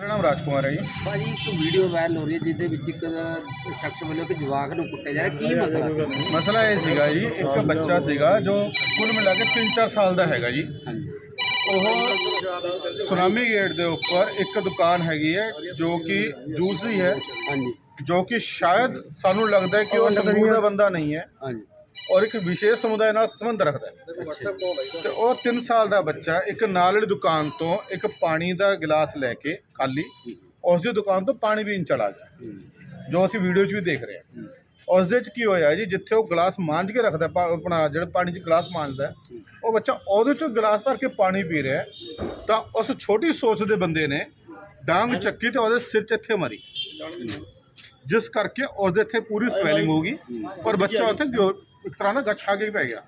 ਮੇਰਾ ਨਾਮ ਰਾਜਕੁਮਾਰ ਹੈ ਜੀ? ਭਾਜੀ ਇੱਕ ਵੀਡੀਓ ਵਾਇਰਲ ਹੋ ਰਹੀ ਹੈ ਜਿਹਦੇ ਵਿੱਚ ਇੱਕ ਸ਼ਖਸ ਵੱਲੋਂ ਇੱਕ ਜਵਾਕ ਨੂੰ ਕੁੱਟਿਆ ਜਾ ਰਿਹਾ। ਕੀ ਮਸਲਾ ਸੀ? ਮਸਲਾ ਇਹ ਸੀਗਾ ਜੀ ਇੱਕ ਬੱਚਾ ਸੀਗਾ ਜੋ ਕੁੱਲ ਮਿਲਾ ਕੇ 3-4 ਸਾਲ ਦਾ ਹੈਗਾ ਜੀ। ਹਾਂਜੀ। ਉਹ ਸੁਨਾਮੀ ਗੇਟ ਦੇ ਉੱਪਰ ਇੱਕ ਦੁਕਾਨ ਹੈਗੀ ਹੈ ਜੋ ਕਿ ਜੂਸ ਦੀ ਹੈ ਹਾਂਜੀ। ਜੋ ਕਿ ਸ਼ਾਇਦ ਸਾਨੂੰ ਲੱਗਦਾ ਕਿ ਉਹ ਦਾ ਬੰਦਾ ਨਹੀਂ ਹੈ। ਹਾਂਜੀ। ਔਰ ਇੱਕ ਵਿਸ਼ੇਸ਼ ਸਮੁਦਾਇ ਨਾਲ ਸੰਬੰਧ ਰੱਖਦਾ ਹੈ। ਤੇ ਉਹ 3 ਸਾਲ ਦਾ ਬੱਚਾ ਇੱਕ ਨਾਲ ਵਾਲੀ ਦੁਕਾਨ ਤੋਂ ਇੱਕ ਪਾਣੀ ਦਾ ਗਲਾਸ ਲੈ ਕੇ ਖਾਲੀ ਉਸ ਦੀ ਦੁਕਾਨ ਤੋਂ ਪਾਣੀ ਪੀਣ ਚਲਾ ਗਿਆ। ਜੋ ਅਸੀਂ ਵੀਡੀਓ 'ਚ ਵੀ ਦੇਖ ਰਹੇ ਹਾਂ। ਉਸ ਦੇ 'ਚ ਕੀ ਹੋਇਆ ਜੀ ਜਿੱਥੇ ਉਹ ਗਲਾਸ ਮਾਂਜ ਕੇ ਰੱਖਦਾ ਆਪਣਾ ਜਿਹੜਾ ਪਾਣੀ 'ਚ ਗਲਾਸ ਮਾਂਜਦਾ ਉਹ ਬੱਚਾ ਉਹਦੇ 'ਚੋਂ ਗਲਾਸ ਭਰ ਕੇ ਪਾਣੀ ਪੀ ਰਿਹਾ ਤਾਂ ਉਸ ਛੋਟੀ ਸੋਚ ਦੇ ਬੰਦੇ ਨੇ ਡਾਂਗ ਚੱਕੀ ਤੇ ਉਹਦੇ ਸਿਰ 'ਚ ਇੱਥੇ ਮਾਰੀ। ਜਿਸ ਕਰਕੇ ਉਹਦੇ ਇੱਥੇ ਪੂਰੀ ਸਵੈਲਿੰਗ ਹੋ ਗਈ ਔਰ ਬੱਚਾ ਉੱਥੇ ਇੱਕ ਤਰ੍ਹਾਂ ਗੱਠ ਆ ਕੇ ਪੈ ਗਿਆ।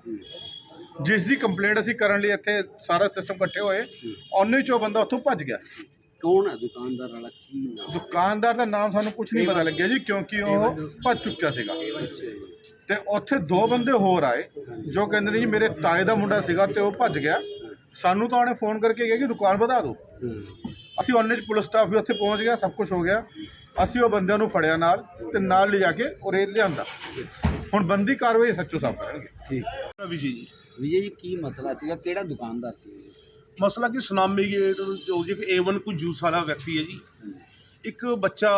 ਜਿਸ ਦੀ ਕੰਪਲੇਂਟ ਅਸੀਂ ਕਰਨ ਲਈ ਇੱਥੇ ਸਾਰਾ ਸਿਸਟਮ ਇਕੱਠੇ ਹੋਏ ਉਹਨੇ ਚੋਂ ਬੰਦਾ ਉੱਥੋਂ ਭੱਜ ਗਿਆ। ਕੌਣ ਹੈ? ਦੁਕਾਨਦਾਰ ਵਾਲਾ ਕੀ ਨਾਮ? ਦੁਕਾਨਦਾਰ ਦਾ ਨਾਮ ਸਾਨੂੰ ਕੁਝ ਨਹੀਂ ਪਤਾ ਲੱਗਿਆ ਜੀ ਕਿਉਂਕਿ ਉਹ ਭੱਜ ਚੁੱਕਿਆ ਸੀਗਾ। ਤੇ ਉੱਥੇ ਦੋ ਬੰਦੇ ਹੋਰ ਆਏ ਜੋ ਕਹਿੰਦੇ ਨੇ ਜੀ ਮੇਰੇ ਤਾਏ ਦਾ ਮੁੰਡਾ ਸੀਗਾ ਤੇ ਉਹ ਭੱਜ ਗਿਆ। ਸਾਨੂੰ ਤਾਂ ਉਹਨੇ ਫੋਨ ਕਰਕੇ ਕਿਹਾ ਕਿ ਦੁਕਾਨ ਵਧਾ ਦਿਓ। ਅਸੀਂ ਉਹਨੇ ਚ ਪੁਲਿਸ ਸਟਾਫ ਵੀ ਉੱਥੇ ਪਹੁੰਚ ਗਿਆ ਸਭ ਕੁਝ ਹੋ ਗਿਆ। ਅਸੀਂ ਉਹ ਬੰਦਿਆਂ ਨੂੰ ਫੜਿਆ ਨਾਲ ਤੇ ਨਾਲ ਲਿਜਾ ਕੇ ਉਰੇ ਲਿਆਂਦਾ। ਹੁਣ ਬੰਦੀ ਕਾਰਵਾਈ ਸੱਚੋ ਸਾਹਿਬ ਕਰਨਗੇ। ਠੀਕ। ਵਿਜੇ ਜੀ। ਵਿਜੇ ਜੀ ਕੀ ਮਸਲਾ ਸੀਗਾ? ਕਿਹੜਾ ਦੁਕਾਨਦਾਰ ਸੀ ਇਹ? ਮਸਲਾ ਕਿ ਸੁਨਾਮੀ ਗੇਟ ਜੋ ਜੀ ਇੱਕ A1 ਕੋਈ ਜੂਸ ਵਾਲਾ ਵਿਅਕਤੀ ਹੈ ਜੀ। ਇੱਕ ਬੱਚਾ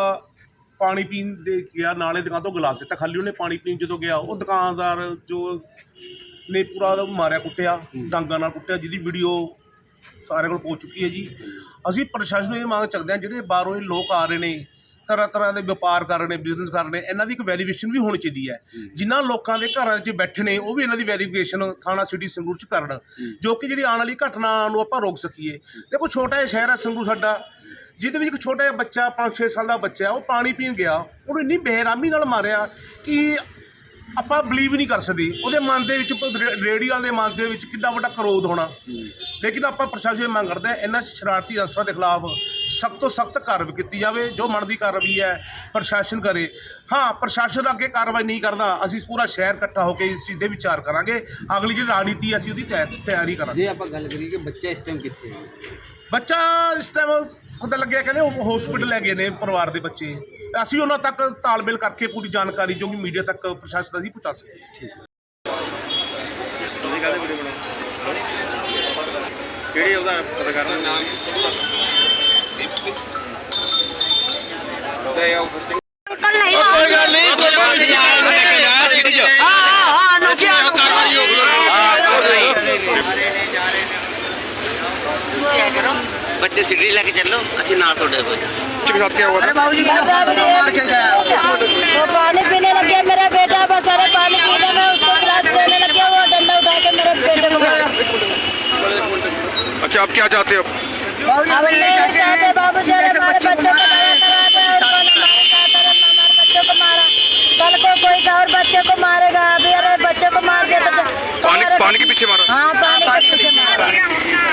ਪਾਣੀ ਪੀਣ ਦੇ ਗਿਆ ਨਾਲੇ ਦੁਕਾਨ ਤੋਂ ਗਲਾਸ ਦਿੱਤਾ ਖਾਲੀ। ਉਹਨੇ ਪਾਣੀ ਪੀਣ ਜਦੋਂ ਗਿਆ ਉਹ ਦੁਕਾਨਦਾਰ ਜੋ ਨੇ ਪੂਰਾ ਉਹਦਾ ਮਾਰਿਆ ਕੁੱਟਿਆ ਡਾਂਗਾਂ ਨਾਲ ਕੁੱਟਿਆ ਜਿਹਦੀ ਵੀਡੀਓ ਸਾਰੇ ਕੋਲ ਪਹੁੰਚ ਚੁੱਕੀ ਹੈ ਜੀ। ਅਸੀਂ ਪ੍ਰਸ਼ਾਸਨ ਨੂੰ ਇਹ ਮੰਗ ਚੱਕਦੇ ਹਾਂ ਜਿਹੜੇ ਬਾਹਰੋਂ ਇਹ ਲੋਕ ਆ ਰਹੇ ਨੇ ਤਰ੍ਹਾਂ ਤਰ੍ਹਾਂ ਦੇ ਵਪਾਰ ਕਰ ਰਹੇ ਨੇ ਬਿਜ਼ਨਸ ਕਰ ਰਹੇ ਨੇ ਇਹਨਾਂ ਦੀ ਇੱਕ ਵੈਰੀਫਿਕੇਸ਼ਨ ਵੀ ਹੋਣੀ ਚਾਹੀਦੀ ਹੈ। ਜਿਨ੍ਹਾਂ ਲੋਕਾਂ ਦੇ ਘਰਾਂ 'ਚ ਬੈਠੇ ਨੇ ਉਹ ਵੀ ਇਹਨਾਂ ਦੀ ਵੈਰੀਫਿਕੇਸ਼ਨ ਥਾਣਾ ਸਿਟੀ ਸੰਗਰੂਰ 'ਚ ਕਰਨ ਜੋ ਕਿ ਜਿਹੜੀ ਆਉਣ ਵਾਲੀ ਘਟਨਾ ਨੂੰ ਆਪਾਂ ਰੋਕ ਸਕੀਏ। ਦੇਖੋ ਛੋਟਾ ਜਿਹਾ ਸ਼ਹਿਰ ਹੈ ਸੰਗਰੂਰ ਸਾਡਾ ਜਿਹਦੇ ਵਿੱਚ ਇੱਕ ਛੋਟਾ ਜਿਹਾ ਬੱਚਾ 5-6 ਸਾਲ ਦਾ ਬੱਚਾ ਉਹ ਪਾਣੀ ਪੀਣ ਗਿਆ। ਉਹਨੂੰ ਇੰਨੀ ਬੇਰਹਿਮੀ ਨਾਲ ਮਾਰਿਆ ਕਿ ਆਪਾਂ ਬਲੀਵ ਨਹੀਂ ਕਰ ਸਕਦੇ। ਉਹਦੇ ਮਨ ਦੇ ਵਿੱਚ ਰੇ- ਰੇਹੜੀ ਵਾਲੇ ਦੇ ਮਨ ਦੇ ਵਿੱਚ ਕਿੰਨਾ ਵੱਡਾ ਕਰੋਧ ਹੋਣਾ। ਲੇਕਿਨ ਆਪਾਂ ਪ੍ਰਸ਼ਾਸਨ ਮੰਗ ਕਰਦੇ ਹਾਂ ਇਹਨਾਂ ਸ਼ਰਾਰਤੀ ਅਨਸਰਾਂ ਦੇ ਖਿਲਾਫ ਸਖਤ ਤੋਂ ਸਖਤ ਕਾਰਵਾਈ ਕੀਤੀ ਜਾਵੇ ਜੋ ਬਣਦੀ ਕਾਰਵਾਈ ਹੈ ਪ੍ਰਸ਼ਾਸਨ ਕਰੇ। ਹਾਂ ਪ੍ਰਸ਼ਾਸਨ ਅੱਗੇ ਕਾਰਵਾਈ ਨਹੀਂ ਕਰਦਾ ਅਸੀਂ ਪੂਰਾ ਸ਼ਹਿਰ ਇਕੱਠਾ ਹੋ ਕੇ ਇਸ ਚੀਜ਼ ਦੇ ਵਿਚਾਰ ਕਰਾਂਗੇ। ਅਗਲੀ ਜਿਹੜੀ ਰਣਨੀਤੀ ਹੈ ਅਸੀਂ ਉਹਦੀ ਤਿਆ- ਤਿਆਰੀ ਕਰਾਂਗੇ। ਜੇ ਆਪਾਂ ਗੱਲ ਕਰੀਏ ਕਿ ਬੱਚਾ ਇਸ ਟਾਈਮ ਕਿੱਥੇ ਹੈ ਬੱਚਾ ਇਸ ਟਾਈਮ ਪਤਾ ਲੱਗਿਆ ਕਹਿੰਦੇ ਉਹ ਹਸਪੀਟਲ ਲੈ ਗਏ ਨੇ ਪਰਿਵਾਰ ਦੇ ਬੱਚੇ। ਅਸੀਂ ਉਹਨਾਂ ਤੱਕ ਤਾਲਮੇਲ ਕਰਕੇ ਪੂਰੀ ਜਾਣਕਾਰੀ ਜੋ ਕਿ ਮੀਡੀਆ ਤੱਕ ਪ੍ਰਸ਼ਾਸਨ ਅਸੀਂ ਪਹੁੰਚਾ ਸਕੀਏ ਕਿਹੜੀ ਉਹਦਾ ਪਤਾ ਕਰਨਾ? ਨਾਮ ਕੱਲ ਨਹੀਂ ਕੋਈ ਗੱਲ ਨਹੀਂ ਕੋਈ ਗੱਲ ਨਹੀਂ ਹਾਂ ਹਾਂ ਨਸ਼ਿਆਂ ਨੂੰ ਬੱਚੇ ਸਿੱਧੀ ਲੈ ਕੇ ਚੱਲੋ ਅਸੀਂ ਨਾਲ ਤੁਹਾਡੇ ਕੋਲ वो पानी पीने लग गया मेरा बेटा बस अरे पानी पीने में उसको गिलास देने लग गया वो डंडा उठा के मेरे बेटे को मारा अच्छा आप क्या चाहते हो अब नहीं पानी के पीछे मारा हाँ पानी के पीछे मारा